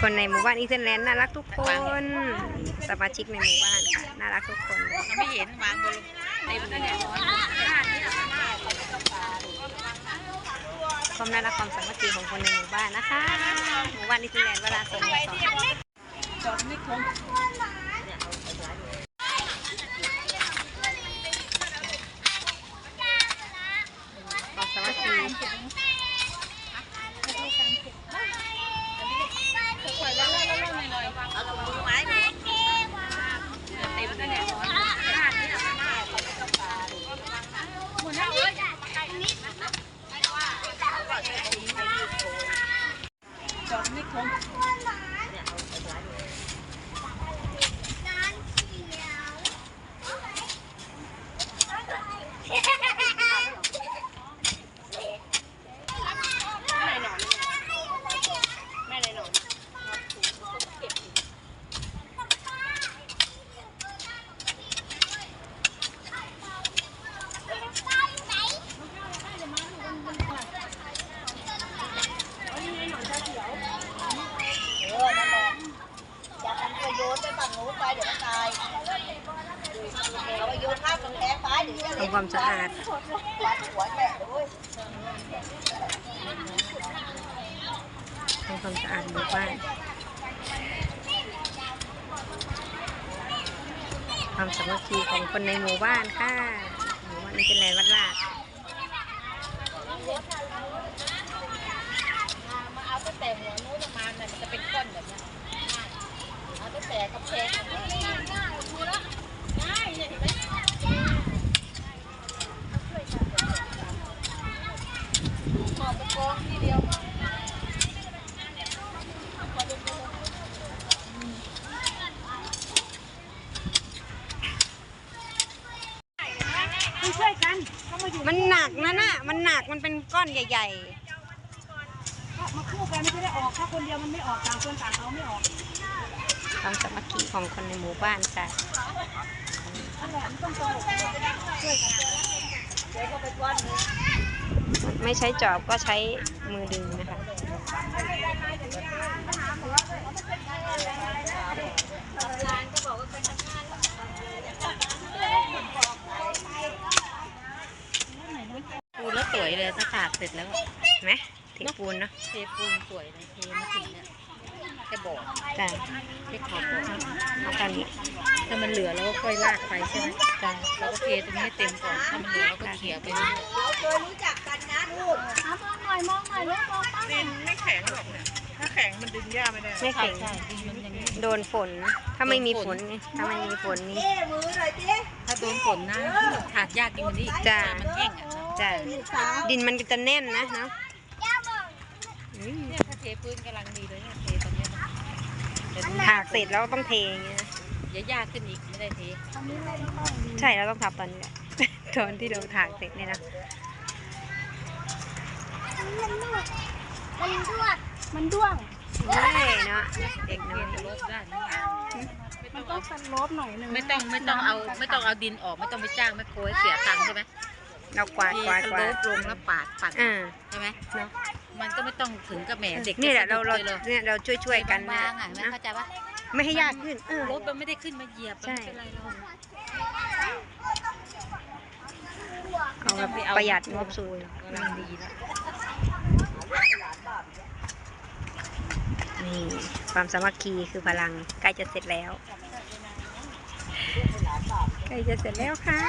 คนในหมู่บ้านอีเทนแลนด์น่ารักทุกคน สมาชิกในหมู่บ้านค่ะน่ารักทุกคนไม่เห็นวางบนเต็มเลยเนี่ยความน่ารักความสามัคคีของคนในหมู่บ้านนะคะ หมู่บ้านอีเทนแลนด์เวลาสมสองจอดไม่คง ความสามัคคี ค่อยๆแล้วๆๆหน่อยๆเอามือไม้เต็มเลยเนี่ยจอดไม่คง เออนั่นแหละจากนั้นก็โยนไปฝั่งนู้นไปเดี๋ยวมันตายเอาไปโยนข้ามกำแพงไปเดี๋ยวจะ ทำความสะอาด ทำความสะอาดหมู่บ้านความสามัคคีของคนในหมู่บ้านค่ะ หมู่บ้านอีเทนแลนด์วัดลาด มาเอาตั้งแต่หัวนู้นมาเนี่ยมันจะเป็นก้อนแบบเนี้ยเอาตั้งแต่กำแพงง่ายง่ายดูแล้วง่ายเนี่ยเห็นไหมขอบไปกองทีเดียว มันหนักนะน่ะ มันหนัก มันเป็นก้อนใหญ่มาคู่กันไม่ได้ออกถ้าคนเดียวมันไม่ออกต่างคนต่างเขาไม่ออกๆ ความสามัคคีของคนในหมู่บ้านค่ะ นั่นแหละมันต้องสนุกช่วยกันเดี๋ยวก็ไปก้อนนึงไม่ใช้จอบก็ใช้มือดึงนะคะ ปูแล้ วสวยเลยถ้าตากเสร็จแล้วเห็นไหมถึงปูนเนาะเทปูนสวยเลยเทไม่ถึงเนี่ยแค่บอกจ้ะแค่ขอบบอกเอากันนี้ถ้ามันเหลือเราก็ค่อยลากไปใช่ไหมจ้ะเราก็เทตรงนี้ให้เต็มก่อนถ้ามันเหลือเราก็เขี่ยไปเรื่อยเราเคยรู้จักกันนะนู่นมองหน่อยมองหน่อยลูกมองป้าหน่อยไม่ๆแข็งใช่ใช่ดินมันอย่างนี้โดนฝนถ้าไม่มีฝนนี่ถ้าไม่มีฝนนี่เอ้มือหน่อยดิถ้าโดนฝนนะถากยากกินมันนี่จ้ะมันแห้งอะ จ้ะดินมันก็จะแน่นนะเนาะอืมเนี่ยถ้าเทพื้นกำลังดีเลยเนี่ยเทตอนเนี้ยนะแต่ดูถากเสร็จแล้วก็ต้องเทอย่างเงี้ยอย่ายากขึ้นอีกไม่ได้เทใช่เราต้องทำตอนนี้แหละ ตอนที่เราถากเสร็จเนี่ยนะมันด้วงมันด้วงใช่เนาะเด็กเทน้อยสลบได้นะมันต้องสโลบหน่อยนึงไม่ต้องไม่ต้องเอาไม่ต้องเอาดินออกไม่ต้องไปจ้างแม่โคให้เสียตังค์ใช่ไหม เรากวาดที่กวาดสกโลวาดปลงแล้วปาดปัดอ่าใช่ไหมเนาะมันก็ไม่ต้องถึงกับแหมเด็กนี่แหละจเราสเรานุกเลยเนี่ยเราช่วยช่วยๆกันบานะงๆอะเห็นไหมนะเข้าใจปะไม่ให้ยากขึ้นเออรถมันไม่ได้ขึ้นมาเหยียบมันใช่ไม่เป็นไรหรอกเอาแบบประหยัดงบสูงกำลังดีแล้วนี่ความสามัคคีคือพลังใกล้จะเสร็จแล้วใกล้จะเสร็จแล้วค่ะ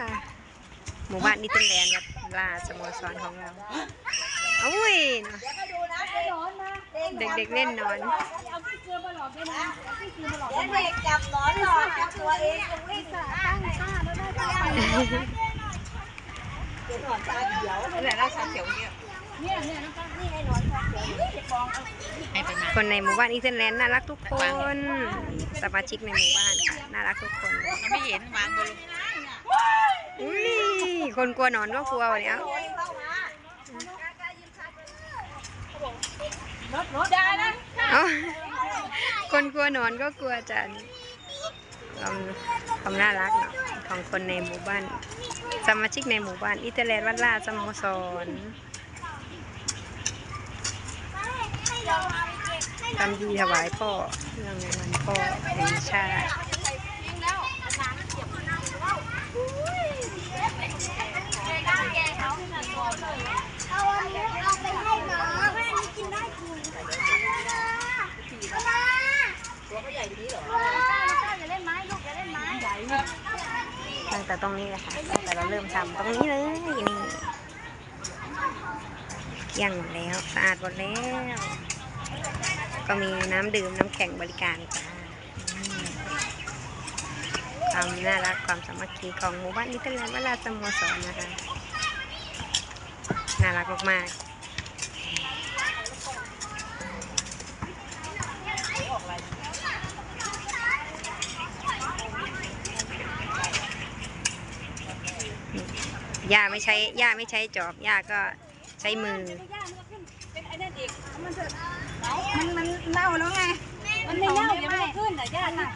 ห มู่บ้านนิเทนแลนด์วัดลาสโมสรของเราอุ้ยเดี๋ยวก็ดูนะเด็กเด็กๆเล่นนอนเอาพี่เกลือมาหลอกด้วยนะพี่เกลือมาหลอกเดี๋ยวเด็กจับหนอนหลอกจับตัวเองจะวิ่งตั้งค่าแล้วได้ได้ไปเดี๋ยวหนอนตาเขียวนี่แหละเราชาเขียวเนี่ยเนี่ยเนี่ยนะคะนี่ไอ้หนอนตาเขียวนี่จะมองเอาให้ไปมาคนในหมู่บ้านอีเทนแลนด์น่ารักทุกคน สมาชิกในหมู่บ้านค่ะน่ารักทุกคนเราไม่เห็นวางบนอุ้ย คนกลัวหนอนก็กลัววันนี้เข้ามารถรถได้นะเอ้าคนกลัวหนอนก็กลัวจันความความน่ารักเนาะของคนในหมู่บ้าน สมาชิกในหมู่บ้าน อิตาแลนด์วัดลาดสโมสรให้เราเอาไปเก็บให้ทำดีถวายพ่อเรื่องในวันพ่อแห่งชาติ ตั้งแต่ตรงนี้เลยค่ะตั้งแต่เราเริ่มทำตรงนี้เลยนี่เกลี้ยังหมดแล้วสะอาดหมดแล้ว ก็มีน้ำดื่มน้ำแข็งบริการจ้าความน่ารักความสามัคคีของหมู่บ้านนิเทศแลนด์วราสโมสรนะคะ น่ารักมากๆย่าไม่ใช้ย่าไม่ใช้จอบย่าก็ใช้มือ เป็นไอ้นั่นอีกมันมันเน่าแล้วไง มันไม่เน่ายังไม่ได้ขึ้นแต่ย่าน่ะ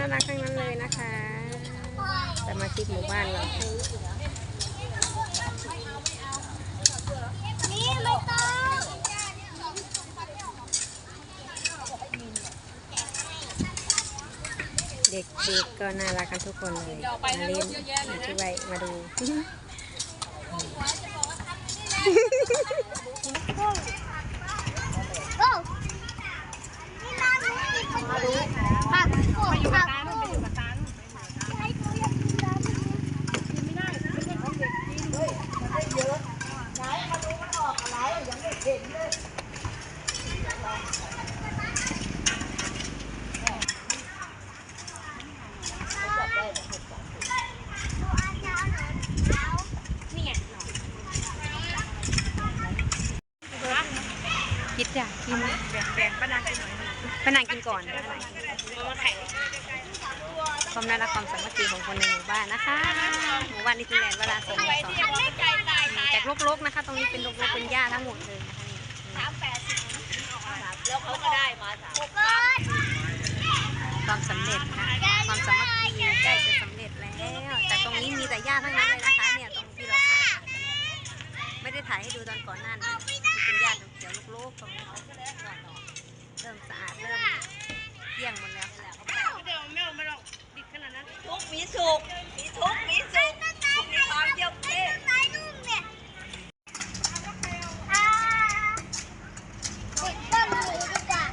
นน่ารักทั้งนั้นเลยนะคะสมาชิกหมู่บ้านเรานี่ไม่ต้องเด็กๆก็น่ารักกันทุกคนเลยมาเล่นมาช่วยมาดูโอ้นี่น้ำมันติดมาดูมาดูมาอยู่กับตามาอยู่กับตาให้เขาอยากกินน้ำกินไม่ได้ไม่ใช่ของเด็กกินเลยมันได้เยอะไหนมาดูมันออกอะไรยังไม่เห็นเลย คิดอยากกิน แบ่งป้านางกินกินก่อนความน่ารักความสามัคคีของคนในหมู่บ้านนะคะ หมู่บ้านนิติแลนด์วราสโมสรจากลกๆนะคะ ตรงนี้เป็นลกๆเป็นหญ้าทั้งหมดเลยนะคะแล้วเขาก็ได้มาสามความสำเร็จค่ะความสามัคคีใกล้จะสำเร็จแล้ว แต่ตรงนี้มีแต่หญ้าทั้งนั้นเลยนะคะเนี่ยตรงที่เราถ่ายไม่ได้ถ่ายให้ดูตอนก่อนหน้านี้เป็นหญ้าเขียวๆโลกๆตรงนี้ เริ่มสะอาดเริ่มเกลี้ยงหมดแล้วค่ะทุกข์มีสุขมีทุกข์มีสุขมีความเยี่ยมเท่ต้นหมูดีกว่า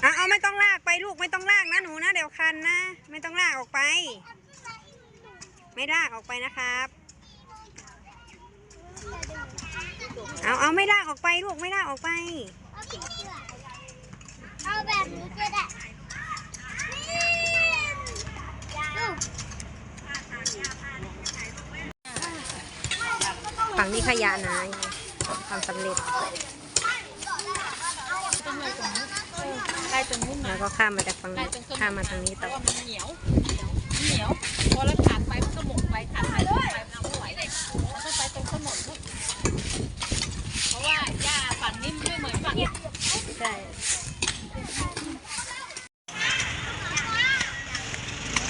เอาเอาไม่ต้องลากไปลูกไม่ต้องลากนะหนูนะเดี๋ยวคันนะ ไม่ต้องลากออกไป ไม่ลากออกไปนะครับ เอาเอาไม่ลากออกไปลูกไม่ลากออกไป เอาแบบนี้ก็ได้นี่ฝั่งนี้ขยะนะความสำเร็จได้ตรงนู้นแล้วก็ข้ามมาจากฝั่งนี้ข้ามมาทางนี้ต่อว่ามันเหนียว เหนียว พอเราขาดไปมันก็หมดไปขาดไปหมดไปมันเอาไม่ไหวเลยมันต้องไปตรงถนนลูกเพราะว่าหญ้าฝั่งนี้ไม่เหมือนฝั่ง ใช่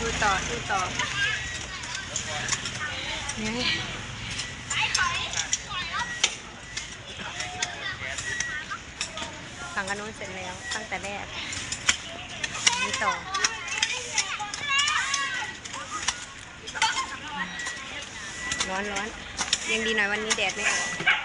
ดูต่อดูต่อเนี่ยฝั่งกันนู้นเสร็จแล้วตั้งแต่แรกนี่ต่อร้อนร้อนยังดีหน่อยวันนี้แดดไม่ออก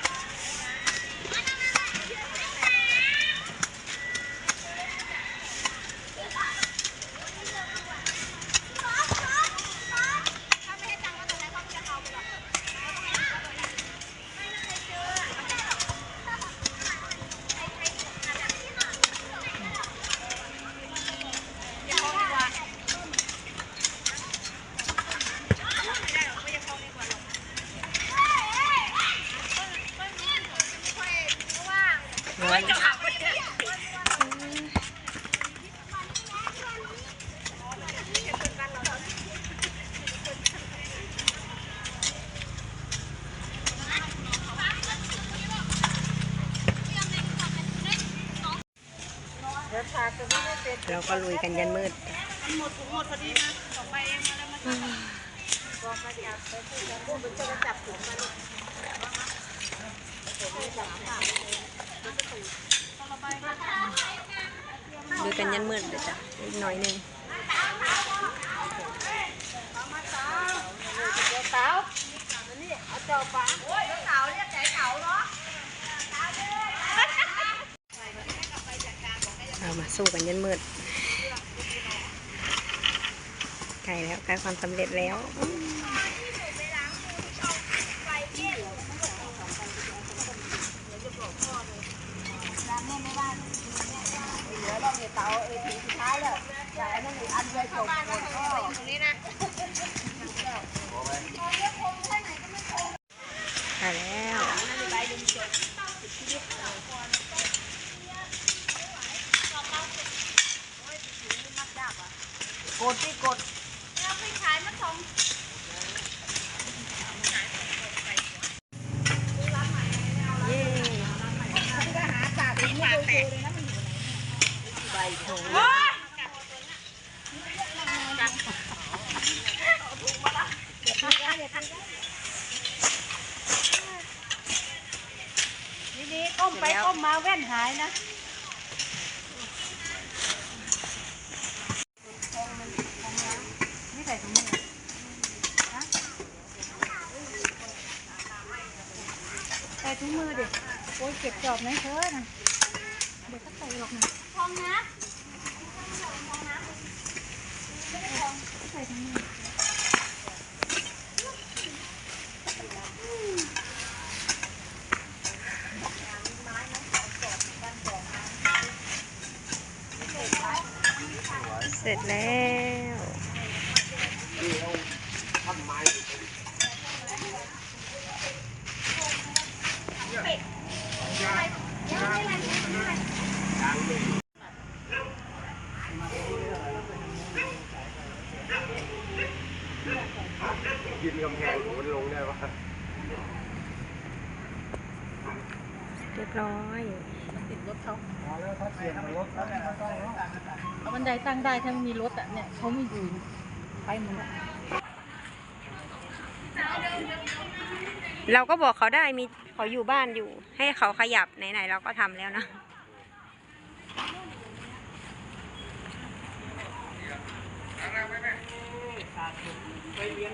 มันเราก็ลุยกันยันมืดหมดถุงหมดพอดีนะสองใบเองมาแล้มันบอมาจับไปพูพูดไปจับถุงมาลูก ยกันยันมืดเลยจ้ะอีกหน่อยหนึ่งเรามาสู้กันยันมืดใกล้แล้วใกล้ความสำเร็จแล้วใกล้แล้ว กดที่กด เย้ นี่นี่ก้มไปก้มมาแว่นหายนะไม่ใส่ถุงมือฮะใส่ถุงมือดิโอ้ยเก็บจอบไหมเธอนะเดี๋ยวก็ใส่หรอกนะพองนะใส่ถุงมือ เสร็จแล้ว ยืนกำแพงโหนลงได้ปะ เรียบร้อย ติดรถ เอาบันไดตั้งได้ถ้ามีรถอะเนี่ยเขาไม่อยู่ไปหมดเราก็บอกเขาได้มีเขาอยู่บ้านอยู่ ให้เขาขยับไหนๆเราก็ทำแล้วนะไปเลี้ยง